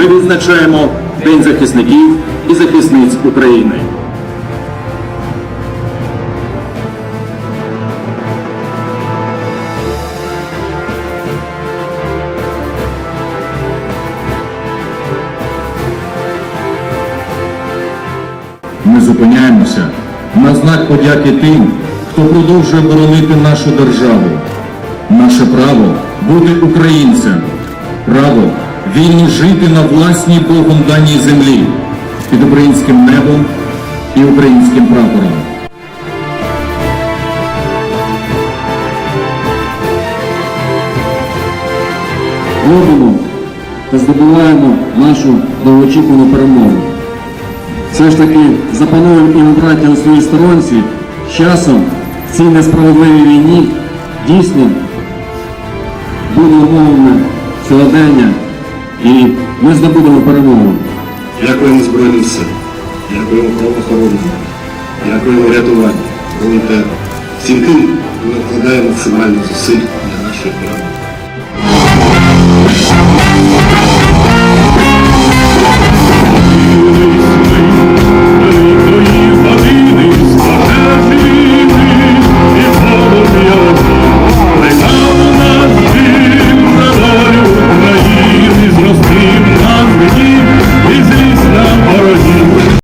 ми відзначаємо День захисників і захисниць України. Ми зупиняємося на знак подяки тим, хто продовжує боронити нашу державу. Наше право бути українцем, право вільно жити на власній Богом даній землі під українським небом і українським прапором. робимо та здобуваємо нашу довгоочікувану перемогу. Все ж таки запануємо і ми браття у своїй сторонці, часом в цій несправедливій війні дійсно буде умовами сьогодення і ми здобудемо перемогу. Дякуємо Збройним силам, дякуємо правоохоронцям, дякуємо рятувальникам, волонтерам, всім тим, ми накладає максимально зусиль для нашої перемоги.